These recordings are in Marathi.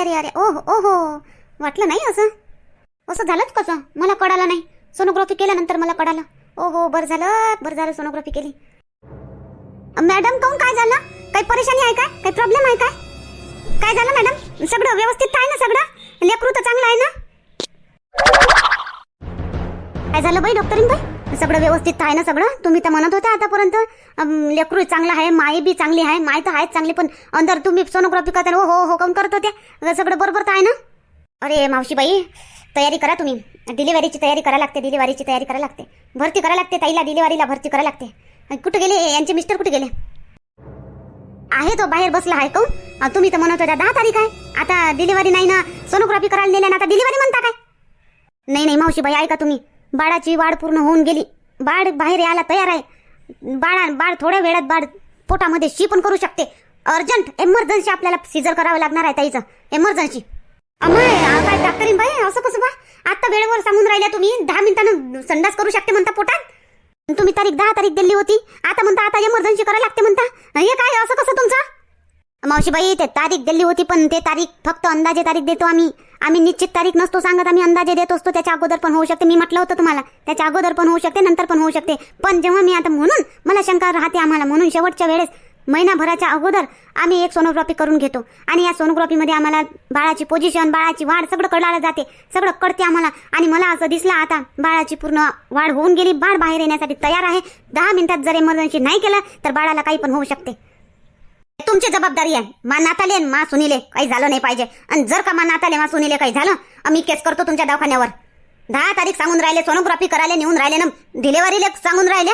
अरे अरे ओ हो ओ हो वाटलं नाही असं? असं झालंच कसं? मला कळालं नाही. सोनोग्राफी केल्यानंतर मला कळालं. ओ हो बरं झालं बरं झालं सोनोग्राफी केली. मॅडम काऊन काय झालं? काही परेशानी आहे काय? काही प्रॉब्लेम आहे काय? काय झालं मॅडम? सगळं व्यवस्थित आहे ना सगळं? लेकरू तर चांगलं आहे ना? काय झालं बाई डॉक्टरीन बाई? सगळं व्यवस्थित आहे ना सगळं? तुम्ही तर म्हणत होता आतापर्यंत. लेकरू चांगलं आहे माई बी चांगली आहे माई तर आहेच चांगली पण अंदर तुम्ही सोनोग्राफी करता हो हो हो काऊन करत होते सगळं बरोबर तर आहे ना? अरे मावशीबाई तयारी करा तुम्ही. डिलिव्हरीची तयारी करा लागते डिलिव्हरीची तयारी करा लागते. भरती करा लागते ताईला डिलिव्हरीला भरती करा लागते. कुठे गेले? यांचे मिस्टर कुठे गेले? आहे तो बाहेर बसला आहे कौ तुम्ही तर म्हणत होता दहा तारीख आहे. आता डिलिव्हरी नाही ना सोनोग्राफी करायला नेल्या ना आता डिलिव्हरी म्हणता काय? नाही नाही मावशीबाई ऐका तुम्ही. बाळाची वाढ पूर्ण होऊन गेली. बाळ बाहेर यायला तयार आहे. बाळा बाळ थोड्या वेळात बाळ पोटामध्ये शी पण करू शकते. अर्जंट एमर्जन्सी आपल्याला सिजर करावं लागणार आहे ताईचं. एमर्जन्सी अमाय काय डॉक्टरीन बाई असं कसं बा? आता वेळेवर सांगून राहिल्या तुम्ही दहा मिनिटानं संडास करू शकते म्हणता पोटात? तुम्ही तारीख दहा तारीख दिली होती. आता म्हणता आता एमर्जन्सी करायला लागते म्हणता. हे काय असं कसं तुमचं? मावशीबाई ते तारीख दिली होती पण ते तारीख फक्त अंदाजे तारीख देतो आम्ही. आम्ही निश्चित तारीख नसतो सांगत आम्ही अंदाजे देत असतो. त्याच्या अगोदर पण होऊ शकते. मी म्हटलं होतं तुम्हाला. त्याच्या अगोदर पण होऊ शकते नंतर पण होऊ शकते. पण जेव्हा मी आता म्हणून मला शंका राहते आम्हाला म्हणून शेवटच्या वेळेस महिनाभराच्या अगोदर आम्ही एक सोनोग्राफी करून घेतो. आणि या सोनोग्राफीमध्ये आम्हाला बाळाची पोझिशन बाळाची वाढ सगळं कळायला जाते. सगळं कळते आम्हाला. आणि मला असं दिसलं आता बाळाची पूर्ण वाढ होऊन गेली. बाळ बाहेर येण्यासाठी तयार आहे. दहा मिनिटात जर एमर्जन्सी नाही केलं तर बाळाला काही पण होऊ शकते. तुमची जबाबदारी आहे. मा नाताले आणि मा सुनीले काही झालं नाही पाहिजे. आणि जर का मा नाताले मा सुनीले काही झालं आम्ही केस करतो तुमच्या दवाखान्यावर. दहा तारीख सांगून राहिले सोनोग्राफी करायला नेऊन राहिले ना डिलेव्हरीला सांगून राहिले.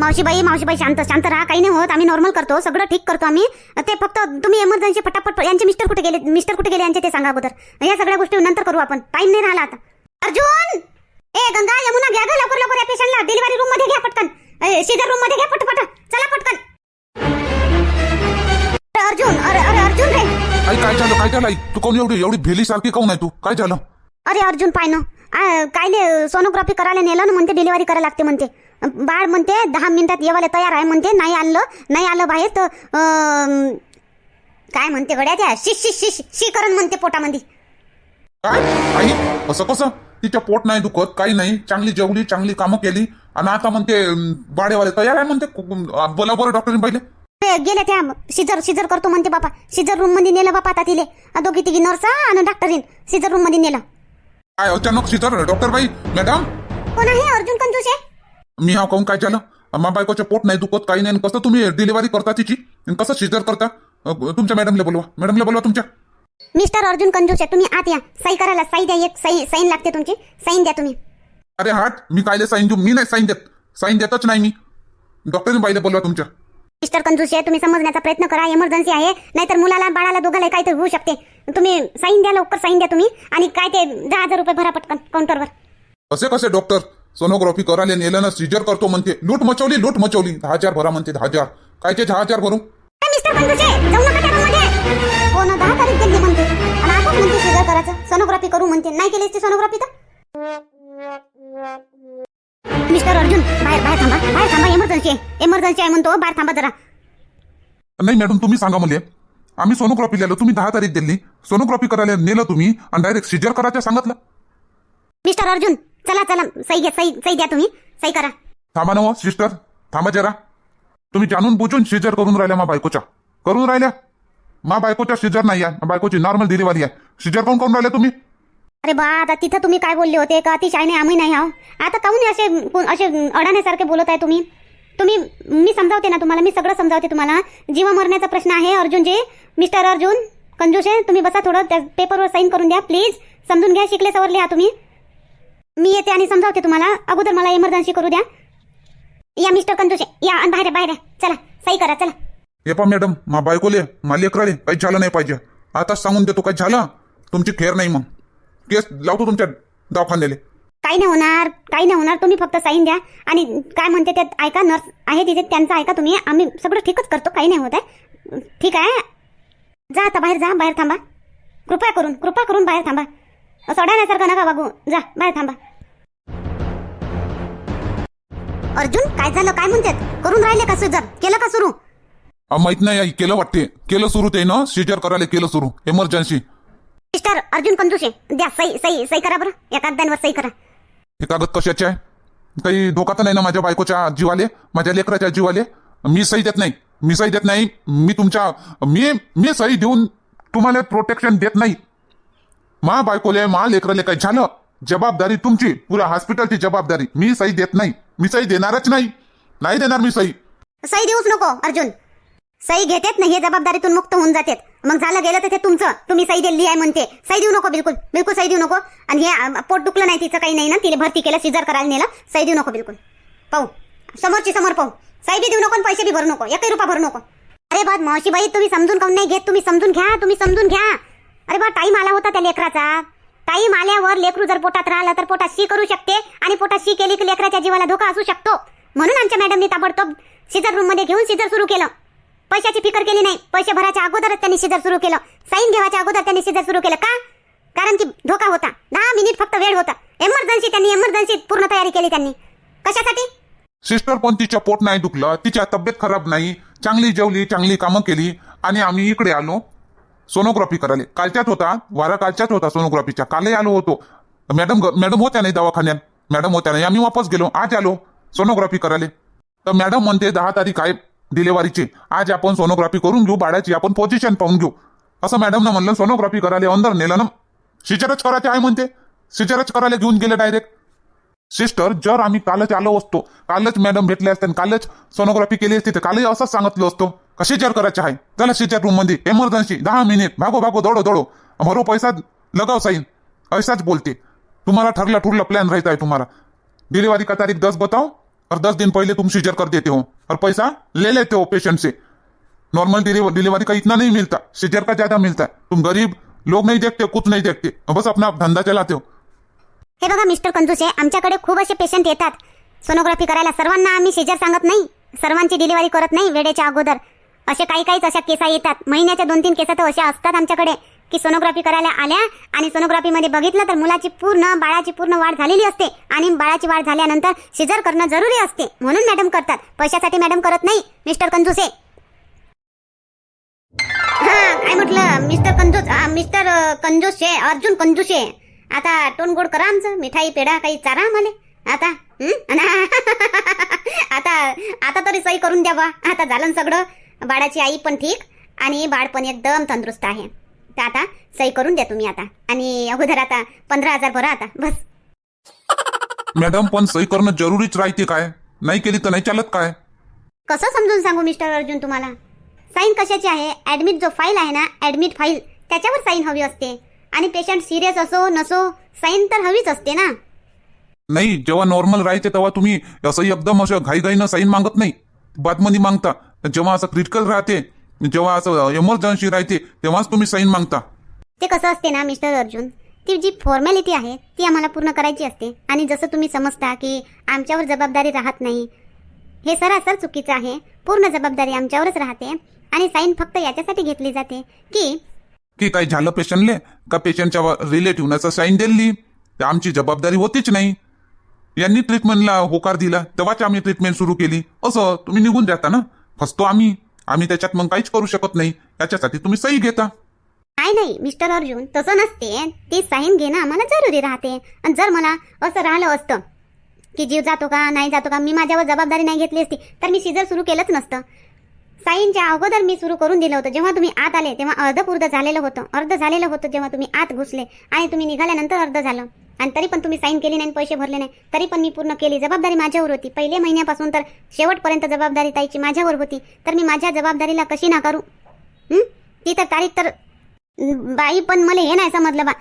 मावशीबाई मावशीबाई शांत शांत राहा काही नाही होत आम्ही नॉर्मल करतो सगळं ठीक करतो आम्ही. ते फक्त तुम्ही एमर्जन्सी फटाफट यांचे मिस्टर कुठे गेले मिस्टर कुठे गेले यांचे ते सांगा अगोदर. या सगळ्या गोष्टी नंतर करू आपण. टाइम नाही राहिला आता. अर्जुन! ए गंगा यमुना घ्या लवकर लवकर या पेशंटला डिलिव्हरी रूममध्ये घ्या पटकन. सीजर रूममध्ये घ्या पटपट. चला पटकन. अर्जुन अरे अरे अर्जुन रे. आई काय झालं? काय झालं आई? तू कोण एवढी एवढी भेली सारखी काऊन आहे तू? काय झालं? अरे अर्जुन पाय ना. कायले सोनोग्राफी करायला नेलं ना म्हणते डिलिव्हरी करायला लागते म्हणते. बाळ म्हणते दहा मिनिटात येवायला तयार आहे म्हणते नाही आलं नाही आलं बाहेर तर काय म्हणते गड्या त्या? शिश शिश शिश शीकरण म्हणते पोटामध्ये. काय? आई असं कसं? तिच्या पोट नाही दुखत काही नाही. चांगली जेवली चांगली कामं केली. आणि आता म्हणते बाडेवाले तयार आहे म्हणते. बोला बरं डॉक्टरीन पहिले. ते गेले त्या. सिजर सिजर करतो म्हणते बापा. सिजर रूममध्ये नेलं बापा आता तिले. दोघी तिघी नर्स आणि डॉक्टरीन सिजर रूममध्ये नेलं. काय अचानक सिजर डॉक्टर बाई मॅडम कोण आहे अर्जुन कंजूसे मी हा काऊन काय झालं मा बायकोच्या पोट नाही दुखत काही नाही. आणि कसं तुम्ही डिलिव्हरी करता तिची? आणि कसं सिजर करता? अं, तुमच्या मॅडमला बोलवा. मॅडमला बोलवा तुमच्या. मिस्टर अर्जुन कंजूसे तुम्ही आत या. सही करायला सही द्या एक. सही साईन लागते तुमची. साईन द्या तुम्ही. अरे हाट मी कायले साईन देऊ? मी नाही साईन देत. साईन देतच नाही मी. डॉक्टरीन बाईला बोलवा तुमच्या. मिस्टर कंजूसे तुम्ही समजण्याचा प्रयत्न करा इमर्जन्सी आहे. नाहीतर मुलाला बाळाला दोघाला काहीतरी होऊ शकते. तुम्ही साईन द्या लवकर साईन द्या तुम्ही. आणि काय ते दहा हजार रुपये भरा पटकन काउंटरवर असे कसे डॉक्टर सोनोग्राफी करायला नेलं ना सिजर करतो म्हणते. लूट मचवली लूट मचवली. दहा हजार भरा म्हणते दहा हजार. कायचे दहा हजार भरू मिस्टर कंजूसे जाऊ नका त्या रूममध्ये हो ना दहा तारीख दिली म्हणते. आणि म्हणते शेजार करायचं. सोनोग्राफी करू म्हणते. नाही केली सोनोग्राफी तर? मिस्टर अर्जुन बाहेर बाहेर थांबा बाहेर थांबा इमर्जन्सी आहे. इमर्जन्सी आहे म्हणतो बाहेर थांबा जरा. नाही मॅडम तुम्ही सांगा मला. आम्ही सोनोग्राफी लिहिलं तुम्ही दहा तारीख दिली. सोनोग्राफी करायला नेलं तुम्ही आणि डायरेक्ट सिजर करायचं सांगितलं. मिस्टर अर्जुन चला चला सही घ्या सही सही द्या तुम्ही. सही करा. थांबा ना सिस्टर थांबा जरा. तुम्ही जाणून बुजून सिजर करून राहिल्या मा बायकोच्या. करून राहिल्या? मा बायकोच्या सिजर नाही आहे बायकोची नॉर्मल डिलिव्हरी आहे. सिजर कोण करून राहिल्या तुम्ही? अरे बा आता तिथं तुम्ही काय बोलले होते? का अतिशय नाही आम्ही नाही आहो. आता काहून असे असे अडाण्यासारखे बोलत आहे तुम्ही? तुम्ही मी समजावते ना तुम्हाला मी सगळं समजावते तुम्हाला. जीवा मरण्याचा प्रश्न आहे अर्जुनजी. मिस्टर अर्जुन कंजूशे तुम्ही बसा थोडं त्या पेपरवर साईन करून द्या प्लीज समजून घ्या शिकले सवरले आहात तुम्ही. मी येते आणि समजावते तुम्हाला. अगोदर मला इमर्जन्सी करू द्या. या मिस्टर कंजूशे. या आणि बाहेर बाहेर चला सही करा चला. हे पा मॅडम मा बायकोले मा लेकराले काही झालं नाही पाहिजे. आता सांगून देतो काय झालं? तुमची खेर नाही मग. केस लावतो तुमच्या दवाखान्याले. काही नाही होणार काही नाही होणार तुम्ही फक्त साईन द्या. आणि काय म्हणते त्यात ऐका नर्स आहे तिथे त्यांचं ऐका तुम्ही आम्ही सगळं ठीकच करतो काही नाही होत आहे. ठीक आहे. जा आता बाहेर जा बाहेर थांबा. कृपा करून कृपा करून बाहेर थांबा. सोडण्यासारखं नका बाबू जा बाहेर थांबा. अर्जुन काय झालं? काय म्हणतात? करून राहिले का सुजर केलं का सुरू? माहीत नाही आई केलं वाटते. केलं सुरू ते ना? सिजर करायला केलं सुरू. इमर्जन्सी मिस्टर अर्जुन कंजूसे द्या सही सही सही करा बरं. या कागदांवर सही करा. हे कागद कशाचे आहे? काही धोका तर नाही ना माझ्या बायकोच्या जीवाले माझ्या लेकराच्या जीवाले मी सही देत नाही. मी सही देत नाही. मी तुमच्या मी मी सही देऊन तुम्हाला प्रोटेक्शन देत नाही. मा बायकोले मा लेकराले काही झालं? जबाबदारी तुमची. पुऱ्या हॉस्पिटलची जबाबदारी. मी सही देत नाही. मी सही देणारच नाही. नाही देणार मी सही. सही देऊच नको अर्जुन. सही घेतेत ना हे जबाबदारीतून मुक्त होऊन जातेत. मग झालं गेलं तर ते तुमचं. तुम्ही सही दिली आहे म्हणते. सही देऊ नको बिलकुल. बिलकुल सही देऊ नको. आणि हे पोट दुखलं नाही तिचं काही नाही ना. तिने भरती केलं सिजर करायला नेलं. सही देऊ नको बिलकुल. पाहू. समोरची समोर पाहू. सही बी देऊ नको आणि पैसे बी भरू नको. एकही रुपया भरू नको. अरे बा मावशी बाई तुम्ही समजून काऊन नाही घेत? तुम्ही समजून घ्या तुम्ही समजून घ्या. अरे बा टाईम आला होता त्या लेकराचा. टाईम आल्यावर लेकरू जर पोटात राहिलं तर पोटात शी करू शकते आणि पोटात शी केली की लेकराच्या जीवाला धोका असू शकतो. म्हणून आमच्या मॅडमनी ताबडतोब सीझर रूममध्ये घेऊन सीझर सुरू केलं. पैशाची फिकर केली नाही. पैसे भरायच्या अगोदरच त्यांनी शिजर सुरू केलं. साईन घेवायच्या अगोदर त्यांनी शिजर सुरू केलं. का? कारण की धोका होता. दहा मिनिट फक्त वेळ होता. एमर्जन्सी त्यांनी एमर्जन्सी पूर्ण तयारी केली त्यांनी. कशासाठी? सिस्टर पण तिच्या पोट नाही दुखलं. तिच्या तब्येत खराब नाही. चांगली जेवली चांगली कामं केली. आणि आम्ही इकडे आलो. सोनोग्राफी करायला. कालच्याच होता. वारा कालच्याच होता सोनोग्राफीच्या कालही आलो होतो. मॅडम मॅडम होत्या नाही दवाखान्यात. मॅडम होत्या नाही. आम्ही वापस गेलो. आज आलो. सोनोग्राफी करायला. तर मॅडम म्हणते दहा तारीख आहे. डिलेव्हरीची आज आपण सोनोग्राफी करून घेऊ बाळाची आपण पोझिशन पाहून घेऊ. असं मॅडमनं म्हणलं सोनोग्राफी करायला अंदर नेलं ना. सिचरच करायचे आहे म्हणते. सिचरच करायला घेऊन गेले डायरेक्ट सिस्टर जर आम्ही कालच आलो असतो कालच मॅडम भेटले असते आणि कालच सोनोग्राफी केली असती तर कालही असंच सांगितलं असतो. का सिजर करायचे आहे? चला सिचर रूममध्ये एमर्जन्सी दहा मिनिट भागो भागो दौडो दौडो. भरो पैसा लगाव साईन. ऐसाच बोलते. तुम्हाला ठरला ठुरला प्लॅन राहायचा आहे तुम्हाला. डिलिव्हरी का तारीख दस बताओ? और दस दिन पहले तुम सीजर कर देते हो। और पैसा ले लेते हो पेशेंट से। नॉर्मल डिलीवरी का इतना नहीं मिलता। सीजर का ज्यादा मिलता है। तुम गरीब लोग नहीं देखते कुछ नहीं देखते। बस अपना धंधा चलाते हो। हे बघा मिस्टर कंजूसे आमच्याकडे खूप असे पेशंट येतात. सोनोग्राफी करायला सर्वांना आम्ही सीजर सांगत नाही. सर्वांची डिलिव्हरी करत नाही वेळेच्या अगोदर. असे काही काहीच अशा केसा येतात. महिन्याच्या दोन तीन केसा तर अशा असतात आमच्याकडे. की सोनोग्राफी करायला आल्या आणि सोनोग्राफीमध्ये बघितलं तर मुलाची पूर्ण बाळाची पूर्ण वाढ झालेली असते. आणि बाळाची वाढ झाल्यानंतर सिजर करणं जरुरी असते. म्हणून मॅडम करतात. पैशासाठी मॅडम करत नाही मिस्टर कंजूसे. हा काय म्हटलं? मिस्टर कंजूस हा, मिस्टर कंजूस आहे अर्जुन कंजूसचे आता टोन गोड करा आमचं. मिठाई पेढा काही चारा मला आता आता आता तरी सही करून द्या बा आता झालं ना सगळं. बाळाची आई पण ठीक आणि बाळ पण एकदम तंदुरुस्त आहे. तर आता सही करून द्या तुम्ही आता. आणि अगोदर आता पंधरा हजार भरा आता बस. मॅडम पण सही करणं जरुरीच राहते काय? नाही केली तर नाही चालत काय? कसं समजून सांगू मिस्टर अर्जुन तुम्हाला? साईन कशाची आहे? ऍडमिट जो फाईल आहे ना ऍडमिट फाईल त्याच्यावर साईन हवी असते. आणि पेशंट सिरियस असो नसो साईन तर हवीच असते ना? नाही जेव्हा नॉर्मल राहायचे तेव्हा तुम्ही असं एकदम असं घाईघाईनं साईन मागत नाही. बातमध्ये मागता जेव्हा असं क्रिटिकल राहते जेव्हा असं इमर्जन्सी राहते तेव्हाच तुम्ही साईन मागता. ते कसं असते ना मिस्टर अर्जुन ती जी फॉर्मॅलिटी आहे ती आम्हाला पूर्ण करायची असते. आणि जसं तुम्ही समजता की आमच्यावर जबाबदारी राहत नाही हे सरासर चुकीचं आहे. पूर्ण जबाबदारी आमच्यावरच राहते. आणि साईन फक्त याच्यासाठी घेतली जाते की की काही झालं पेशंटले? का पेशंटच्या रिलेटिव्हनं असं साईन दिली? तर आमची जबाबदारी होतीच नाही. यांनी ट्रीटमेंटला होकार दिला. तेव्हाच आम्ही ट्रीटमेंट सुरू केली. असं तुम्ही निघून जाता ना. फसतो आम्ही. आम्ही त्याच्यात मग काहीच करू शकत नाही. त्याच्यासाठी तुम्ही सही घेता. काय नाही मिस्टर अर्जुन तसं नसते. ते साईन घेणं आम्हाला जरुरी राहते. आणि जर मला असं राहिलं असतं की जीव जातो का नाही जातो का मी माझ्यावर जबाबदारी नाही घेतली असती तर मी सिजर सुरू केलंच नसतं. साईनच्या अगोदर मी सुरू करून दिलं होतं. जेव्हा तुम्ही आत आले तेव्हा अर्ध पूर्ण झालेलं होतं. अर्ध झालेलं होतं जेव्हा तुम्ही आत घुसले आणि तुम्ही निघाल्यानंतर अर्ध झालं. आणि तरी पण तुम्ही साईन केली नाही पैसे भरले नाही. तरी पण मी पूर्ण केली. जबाबदारी माझ्यावर होती. पहिले महिन्यापासून तर शेवटपर्यंत जबाबदारी ताईची माझ्यावर होती. तर मी माझ्या जबाबदारीला कशी नाकारू? ती तर तारीख तर बाई पण मला हे नाही समजलं बा.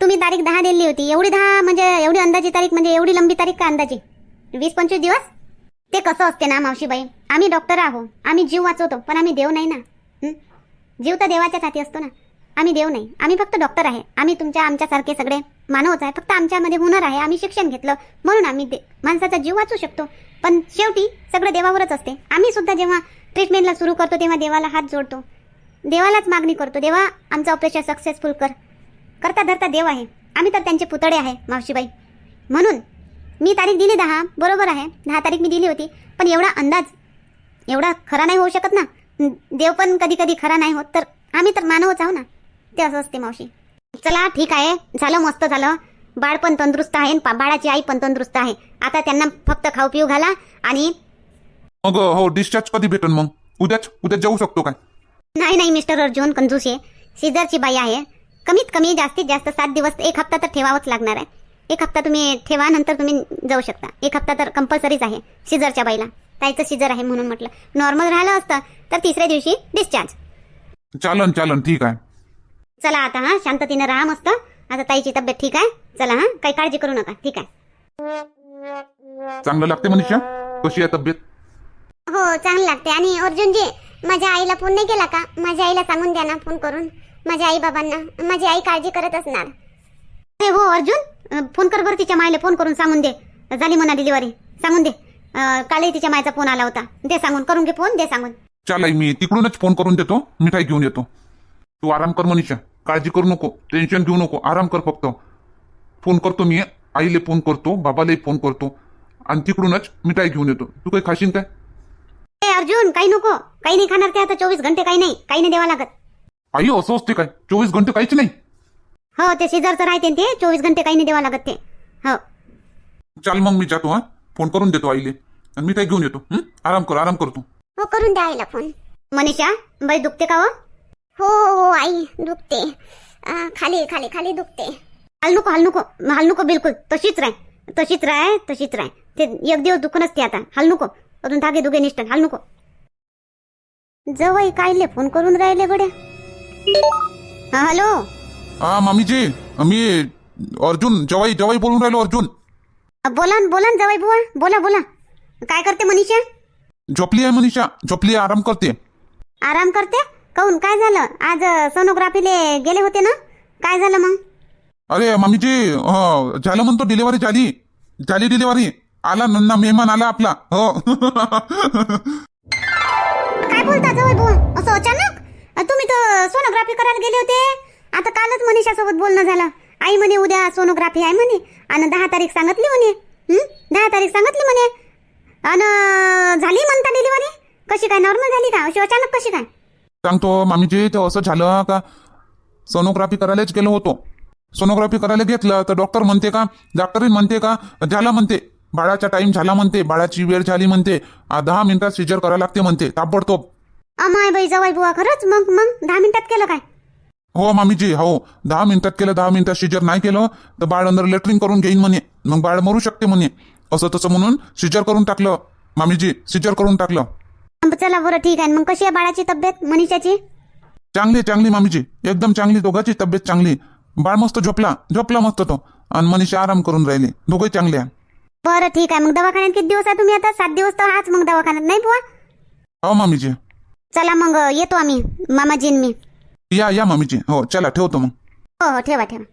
तुम्ही तारीख दहा दिली होती. एवढी दहा म्हणजे एवढी अंदाजी तारीख म्हणजे एवढी लंबी तारीख का अंदाजी? वीस पंचवीस दिवस? ते कसं असते ना मावशीबाई? आम्ही डॉक्टर आहो. आम्ही जीव वाचवतो पण आम्ही देव नाही ना. हं? जीव तर देवाच्याच हाती असतो ना. आम्ही देव नाही. आम्ही फक्त डॉक्टर आहे. आम्ही तुमच्या आमच्यासारखे सगळे मानवच आहे. फक्त आमच्यामध्ये हुनर आहे. आम्ही शिक्षण घेतलं. म्हणून आम्ही दे माणसाचा जीव वाचू शकतो. पण शेवटी सगळं देवावरच असते. आम्ही सुद्धा जेव्हा ट्रीटमेंटला सुरू करतो तेव्हा देवाला हात जोडतो. देवालाच मागणी करतो. देवा आमचं ऑपरेशन सक्सेसफुल कर. करता धरता देव आहे. आम्ही तर त्यांचे पुतळे आहे मावशीबाई. म्हणून मी तारीख दिली दहा बरोबर आहे. दहा तारीख मी दिली होती. पण एवढा अंदाज एवढा खरा नाही होऊ शकत ना. देव पण कधी कधी खरा नाही होत तर आम्ही तर मानवच आहो ना. ते असं असते मावशी. चला ठीक आहे. झालं मस्त झालं. बाळ पण तंदुरुस्त आहे बाळाची आई पण तंदुरुस्त आहे. आता त्यांना फक्त खाऊ पिऊ घाला आणि मग हो डिस्चार्ज कधी भेटन मग? उद्याच उद्या जाऊ शकतो काय? नाही नाही मिस्टर अर्जुन कंजूस आहे सिझरची बाई आहे. कमीत कमी जास्तीत जास्त सात दिवस एक हप्ता तर ठेवावंच लागणार आहे. एक हप्ता तुम्ही ठेवा नंतर तुम्ही जाऊ शकता. एक हप्ता तर कंपल्सरीच आहे सिझरच्या बाईला. ताईचं सिझर आहे म्हणून म्हटलं. नॉर्मल राहिलं असतं तर तिसऱ्या दिवशी डिस्चार्ज चालन चालन ठीक आहे. चला आता हा शांततेनं राहा मस्त. आता ताईची तब्येत ठीक आहे? चला हा काही काळजी करू नका ठीक आहे. चांगलं लागते मनीषा? कशी आहे तब्येत? हो चांगलं लागते. आणि अर्जुनजी माझ्या आईला फोन नाही केला का? माझ्या आईला सांगून द्या ना फोन करून. माझ्या आई बाबांना. माझी आई काळजी करत असणार. अरे हो अर्जुन फोन कर बरं तिच्या मायला फोन करून सांगून दे. झाली म्हणा डिलिव्हरी सांगून दे. कालही तिच्या मायचा फोन आला होता. दे सांगून करून घे फोन दे सांगून. चालाय मी तिकडूनच फोन करून देतो मिठाई घेऊन येतो. तू आराम कर मनीषा काळजी करू नको टेन्शन घेऊ नको आराम कर फक्त. फोन करतो मी आईले फोन करतो बाबालाही फोन करतो आणि तिकडूनच मिठाई घेऊन येतो. तू काही खाशील काय? ए अर्जुन काही नको. काही नाही खाणार ते आता चोवीस घंटे काही नाही काही नाही द्यावं लागत. आई असं असते काय? चोवीस घंटे काहीच नाही. हो ते सिझरचं राहते ना ते. चोवीस घंटे काही नाही द्यावं लागत ते. हो. चाल मग मी जातो हा. फोन करून देतो आईले. आणि मिठाई घेऊन येतो हं? आराम कर आराम करतो हो करून द्या आईला फोन. मनीषा बाई दुखते का हो? हो हो आई दुखते. आ, खाली खाली खाली दुखते. हाल नको हाल नको. हाल नको बिलकुल. तशीच राह तशीच राह तशीच राह ते एक दिवस दुखून असते आता. हाल नको. अजून धागे दुगे निष्ठन. हाल नको. जवळ कायले फोन करून राहिले गड्या? हा हॅलो? हा मामीजी मी अर्जुन जवाई जवाई बोलून राहिलो अर्जुन. बोला न बोला न जवाई बुवा बोला बोला. काय करते मनीषा? झोपली आहे मनीषा झोपली आहे आराम करते. आराम करते? काहून काय झालं? आज सोनोग्राफीले गेले होते ना? काय झालं मग? अरे मामीजी हो झालं म्हणतो डिलिव्हरी झाली. झाली डिलिव्हरी आला नन्ना मेहमान आला आपला. हो. काय बोलता जवळ बुवा? असं अचानक? अ, तुम्ही तर सोनोग्राफी करायला गेले होते? आता कालच मनीषा सोबत बोलणं झालं. आई म्हणे उद्या सोनोग्राफी आहे म्हणे. आणि दहा तारीख सांगितली म्हणे? दहा तारीख सांगितली म्हणे? आणि झाली म्हणता डिलिव्हरी कशी काय? नॉर्मल झाली का? अशी अचानक कशी काय? सांगतो मामीजी ते असं झालं का? सोनोग्राफी करायलाच गेलो होतो. सोनोग्राफी करायला घेतलं तर डॉक्टर म्हणते का? डॉक्टरी म्हणते का? झाला म्हणते. बाळाचा टाइम झाला म्हणते. बाळाची वेळ झाली म्हणते. दहा मिनिटात सिजर करायला लागते म्हणते. ताबडतोब. अमाय बाई जवाई बुवा खरंच? मग मग दहा मिनिटात केलं काय? हो मामीजी हो. दहा मिनिटात केलं दहा मिनिटात सिजर नाही केलं तर बाळ अंदर लेटरिंग करून घेईन म्हणे. मग बाळ मरू शकते म्हणे. असं तसं म्हणून सिजर करून टाकलं. मामीजी सिजर करून टाकलं. चला बरं ठीक आहे. मग कशी आहे बाळाची तब्येत मनीषाची? चांगली चांगली मामीजी. एकदम चांगली. दोघांची तब्येत चांगली. बाळ मस्त झोपला झोपला मस्त तो. आणि मनीषा आराम करून राहिली. दोघंही चांगले आहे. बरं ठीक आहे. मग दवाखान्यात किती दिवस आहे तुम्ही आता? सात दिवस तर हाच मग दवाखान्यात नाही बुवा? हो मामीजी. चला मग येतो आम्ही. मामाजी आणि मी. या या मामीजी. हो चला ठेवतो मग. हो हो ठेवा ठेवा.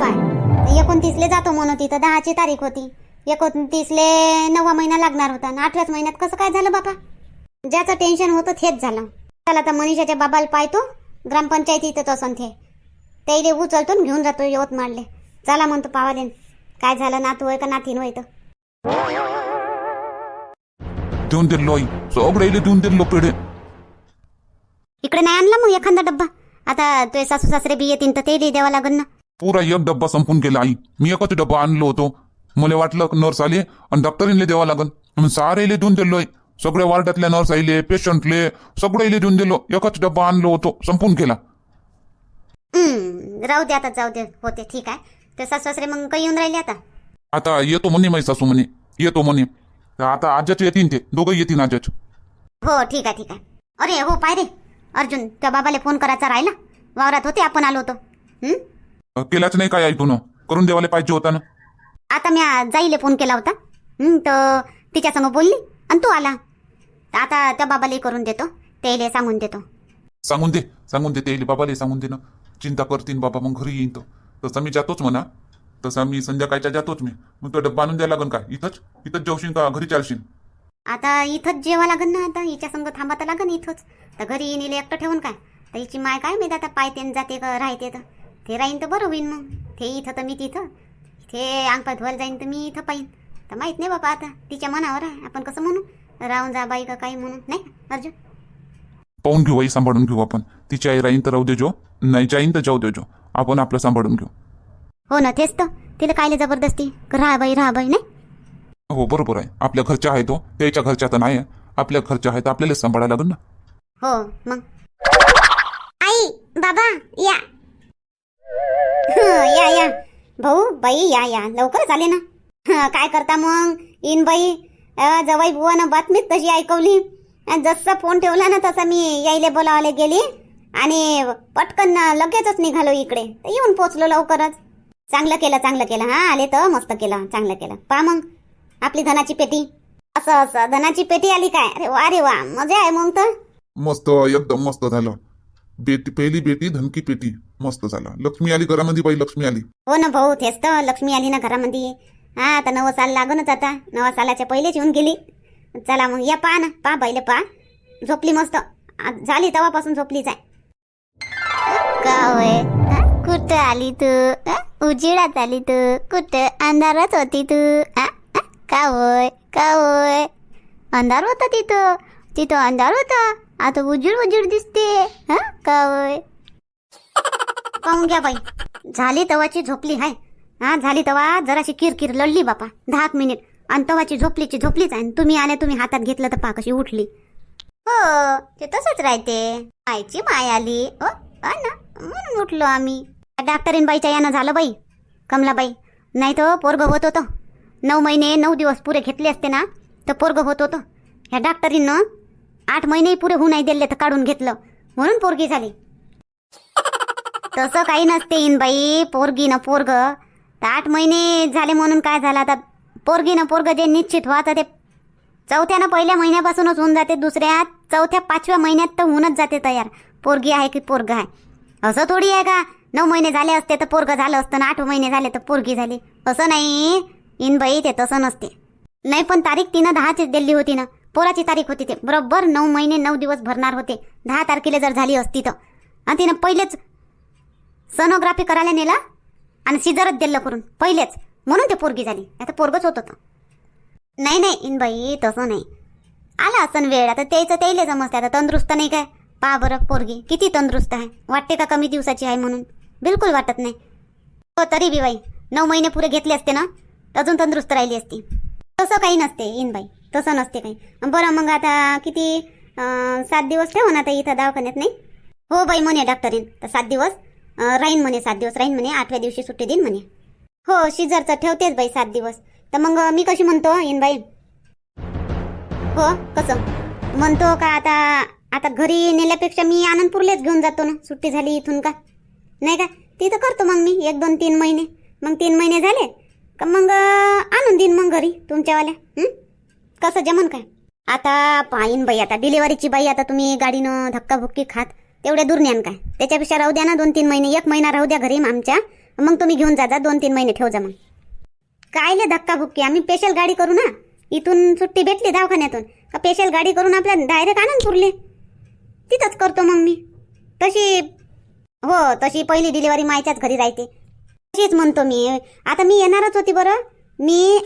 काय? एकोणतीसले जातो म्हणून तिथं दहाची तारीख होती. एकोणतीसले नववा महिना लागणार होता आणि आठव्याच महिन्यात कसं काय झालं बाबा ज्याचं टेन्शन होतं तेच झालं. चला तर मनीषाच्या बाबाला पाहतो. ग्रामपंचायती इथंच असन ते. त्याइले उचलतो आणि घेऊन जातो यवतमाळले चला म्हणतो पावाले काय झालं नातू आहे का नातीन होय तर देऊन दिलो सगळे देऊन दिलो पेढे इकडे नाही आणला मग एखादा डब्बा? आता तुझे सासू सासरे बी येतील तर ते द्यावा लागेल ना. पुरा एक डब्बा संपून गेला आई. मी एकच डब्बा आणलो होतो. मला वाटलं नर्स आले आणि डॉक्टरीनले द्यावा लागल म्हणून सारेले देऊन दिलोय सगळ्या वार्डातल्या नर्स आले पेशंटले सगळे देऊन दिलो. एकच डब्बा आणलो होतो. संपून गेला. राहू दे आता जाऊ दे. होते ठीक आहे. ते सासू सासरे मग काही येऊन राहिले आता? आता येतो म्हणे माई सासू म्हणे. येतो म्हणे. आता आजच येतील ते. दोघं येतील आजच हो ठीक आहे ठीक आहे. अरे हो पाय रे. अर्जुन त्या बाबाला फोन करायचा राहिला. वावरात होते आपण आलो होतो. हं? केलाच नाही काय तू करून देवाले पाहिजे होता ना. आता मी जाईले फोन केला होता. हं, तर तिच्या संग बोलली आणि तू आला. तर आता त्या बाबालाही करून देतो त्याला सांगून देतो. सांगून दे सांगून दे ते बाबाले सांगून दे ना. चिंता करतीन बाबा मग घरी येईन तो. तसा मी जातोच म्हणा. तसा मी संध्याकाळच्या जातोच मी. मग तो डब्बा आणून द्यायला लागन काय इथंच? इथंच जेवशील का? घरी चालशील? आता इथंच जेवा लागन ना आता हिच्या संग थांबा तर लागन इथंच. तर घरी येईन एकटं ठेवून काय? तर हिची माय काय माहिती आता पायते न जाते का राहते तर. ते राहीन तर बरं होईन मग. ते इथं तर मी तिथं. ते अंग पाय धुवायला जाईन तर मी इथं पाहीन. तर माहीत नाही बाबा आता तिच्या मनावर आहे. आपण कसं म्हणू? राहून जा बाई का काही म्हणून नाही अर्जुन? पाहून घेऊ आई सांभाळून घेऊ आपण. तिची आई राहीन तर राहू देजो. नाही जाईन तर जाऊ देजो. आपण आपलं सांभाळून घेऊ. हो ना तेच तर. तिला कायले जबरदस्ती? राहा बाई राहा बाई नाही? हो बरोबर आहे. आपल्या घरच्या आहे तो. त्याच्या घरच्या तर नाही आहे. आपल्या घरच्या आहे तर आपल्यालाच सांभाळायला लागेल ना. हो मग. आई बाबा या. हं, या या. भाऊ बाई या या. लवकरच आले ना. हं, काय करता मग? In by. अं, जवाई बुवानं बातमीच तशी ऐकवली. अन् जसा फोन ठेवला ना तसा मी यायले बोलावले गेली. आणि पटकन लगेचच निघालो इकडे. तर येऊन पोचलो लवकरच. चांगलं केलं चांगलं केलं. हा आले तर मस्त केलं चांगलं केलं. पा मग. आपली धनाची पेटी. असं असं. धनाची पेटी आली काय? अरे वा रे वा. मजा आहे मग तर. मस्त एकदम मस्त झालं. बेटी पहिली बेटी धनकी पेटी. मस्त झालं. लक्ष्मी आली घरामध्ये बाई लक्ष्मी आली. हो ना भाऊ तेच तर. लक्ष्मी आली ना घरामध्ये. हा आता नवं साल लागूनच आता. नवा सालाच्या पहिलेच येऊन गेली. चला मग या पहा ना. पहा बैल पहा. झोपली मस्त. आ- झाली तेव्हापासून झोपलीच आहे. का होय? हा? कुठं आली तू? हा? उजेडात आली तू? कुठं? अंधारात होती तू? हा? का होय? का होय? अंधार होता तिथं. तिथं अंधार होता. आता उजीड उजीड दिसते. हा? का होय? पाहून घ्या बाई. झाली तवाची झोपली हाय. हा झाली तवा जराशी किरकिर लढली बापा. दहा मिनिट. आणि तवाची झोपलीची झोपलीच आहे. तुम्ही आले तुम्ही हातात घेतलं तर पा कशी उठली. हो ते तसंच राहते. आईची माय आली. हो ना. म्हणून उठलो आम्ही. डॉक्टरीन बाईच्या यानं झालं बाई. कमलाबाई. नाही तर पोरग होत होतं. नऊ महिने नऊ दिवस पुरे घेतले असते ना तर पोरग होत होतं. ह्या डॉक्टरीनं आठ महिने पुरे होऊ नाही दिले तर काढून घेतलं. म्हणून पोरगी झाली. तसं काही नसते इन बाई पोरगी. ना पोरग तर आठ महिने झाले म्हणून काय झालं आता? पोरगी ना पोरग जे निश्चित व्हायचं ते चौथ्यानं पहिल्या महिन्यापासूनच होऊन जाते दुसऱ्या चौथ्या पाचव्या महिन्यात तर होऊनच जाते तयार. पोरगी आहे की पोरग आहे? असं थोडी आहे का? नऊ महिने झाले असते तर पोरग झालं असतं ना आठ महिने झाले तर पोरगी झाली. असं नाही. इन बाई ते तसं नसते. नाही पण तारीख तिनं दहाचीच दिली होती ना. पोराची तारीख होती ते. बरोबर नऊ महिने नऊ दिवस भरणार होते. दहा तारखेला जर झाली असती तर. आणि तिनं पहिलेच सोनोग्राफी करायला नेला आणि सिजरच दिलं करून. पहिलेच. म्हणून ते पोरगी झाली. आता पोरगच होत होतं नाही नाही इन बाई तसं नाही. आला असं वेळ. आता त्याचं त्याला समजते आता तंदुरुस्त नाही काय? पहा बरं पोरगी. किती तंदुरुस्त आहे. वाटते का कमी दिवसाची आहे म्हणून? बिलकुल वाटत नाही. हो तरी बी बाई. नऊ महिने पुरे घेतले असते ना? अजून तंदुरुस्त राहिली असती. तसं काही नसते इन बाई. तसं नसते काही. बरं मग आता किती सात दिवस ठेव ना आता इथं दवाखान्यात नाही? हो बाई म्हणे डॉक्टरीन तर सात दिवस राहीन म्हणे सात दिवस राहीन म्हणे. आठव्या दिवशी सुट्टी देईन म्हणे. हो शिजरचं ठेवतेच बाई सात दिवस. तर मग मी कशी म्हणतो इन बाई? हो कसं? म्हणतो का आता आता घरी नेल्यापेक्षा मी आनंदपूरलेच घेऊन जातो ना. सुट्टी झाली इथून का? नाही का? तिथं करतो मग मी एक दोन तीन महिने. मग तीन महिने झाले का मग आणून देईन मग घरी तुमच्यावाल्या कसं जमन काय? आता पाहीन बाई आता डिलिव्हरीची बाई आता तुम्ही गाडीनं धक्काबुक्की खात तेवढ्या दूर न्यान काय? त्याच्यापेक्षा राहू द्या ना दोन तीन महिने एक महिना राहू द्या घरी आमच्या मग तुम्ही घेऊन जा जा दोन तीन महिने ठेव जा मग. कायले धक्काबुक्की? आम्ही स्पेशल गाडी करू ना? इथून सुट्टी भेटली दवाखान्यातून का स्पेशल गाडी करून आपल्या डायरेक्ट आनंदपूरले? तिथंच करतो मग मी. तशी हो तशी पहिली डिलिव्हरी मायच्याच घरी राहते. तशीच म्हणतो मी. आता मी येणारच होती बरं. मी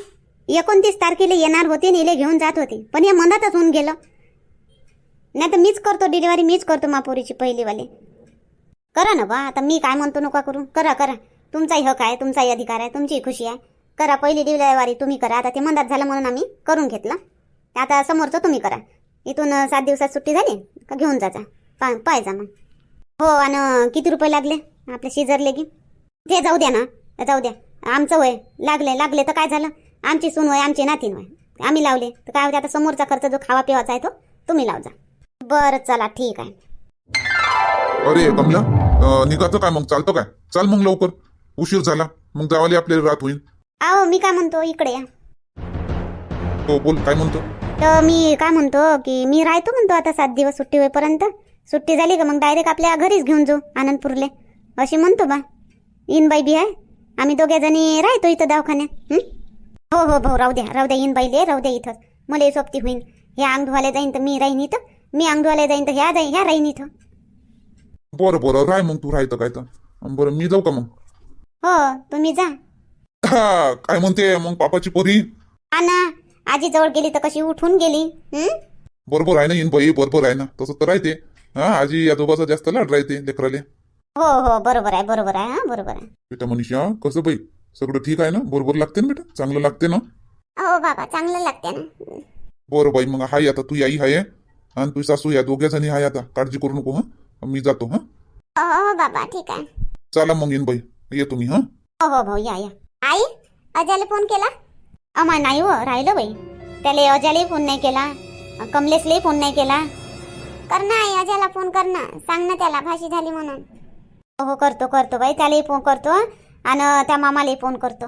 एकोणतीस तारखेला येणार होती आणि इले घेऊन जात होती. पण या मनातच होऊन गेलं. नाही तर मीच करतो डिलिव्हरी मीच करतो मापोरीची पहिलीवाली. करा ना बा आता मी काय म्हणतो नका करू. करा करा. तुमचाही हक आहे तुमचाही अधिकार आहे तुमचीही खुशी आहे. करा पहिली डिलिव्हरी तुम्ही करा. आता ते मंदात झालं म्हणून आम्ही करून घेतलं. आता समोरचं तुम्ही करा. इथून सात दिवसात सुट्टी झाली का घेऊन जाजा पा पाहायचा मग. हो आणि किती रुपये लागले? आपले शिजरले की? ते जाऊ द्या ना जाऊ द्या. आमचं वय लागले लागले तर काय झालं? आमची सून वय आमची नातीन वय. आम्ही लावले. तर काय होते आता? समोरचा खर्च जो खावा पिवाचा आहे तो तुम्ही लाव जा बरं चला ठीक आहे. अरे कमला अं, निघायचं काय मग? चालतं काय? चाल मग लवकर. उशीर झाला. मग जावाली आपल्याला रात होईल. आहो मी काय म्हणतो? इकडे या. हो बोल काय म्हणतो? तर मी काय म्हणतो की मी राहतो म्हणतो आता सात दिवस सुट्टी होईपर्यंत. सुट्टी झाली का मग डायरेक्ट आपल्या घरीच घेऊन जाऊ आनंदपूरले. अशी म्हणतो बा. इनबाई बी आहे आम्ही दोघ्या जणी राहतो इथं दवाखान्यात हं? हो हो भाऊ राहू द्या राहू द्या इनबाईले राहू द्या इथंच मला सोबती होईन. ह्या अंग धुवायला जाईन तर मी राहीन इथं. मी अंग धुवायला जाईन तर ह्या जाईन ह्या राहीन इथं. बरं बरं राय मग तू राहायचं काय तर. बरं मी जाऊ का मग? हो तुम्ही जा. हा, काय म्हणते मग पापाची पोरी? आणा आजी जवळ गेली तर कशी उठून गेली हं? बरोबर आहे ना येईन बाई बरोबर आहे ना. तसं तर राहते. हा आजी आजोबाचा जास्त लाड राहते लेकराले. हो हो बरोबर आहे बरोबर आहे हा बरोबर आहे. बेटा मनीषा कसं बाई? सगळं ठीक आहे ना? बरोबर लागते ना बेटा? चांगलं लागते ना? हो बाबा चांगलं लागते ना. बरं बाई मग हाय आता तू आई आहे आणि तू सासू या दोघ्या जणी आहे आता. काळजी करू नको हा? मी जातो हा? हो हो बाबा ठीक आहे. चला मग येईन बाई. येतो मी हा? हो हो हो या या. आई अजयला फ़ोन केला? अमा नाही हो राहिलं बाई. त्याला अजयलाही फ़ोन नाही केला. कमलेशलाही फ़ोन नाही केला. कर ना आई अजयला फ़ोन कर ना सांग ना त्याला फाशी झाली म्हणून. हो, हो करतो करतो बाई. त्यालाही फोन करतो आणि त्या मामालाही फोन करतो.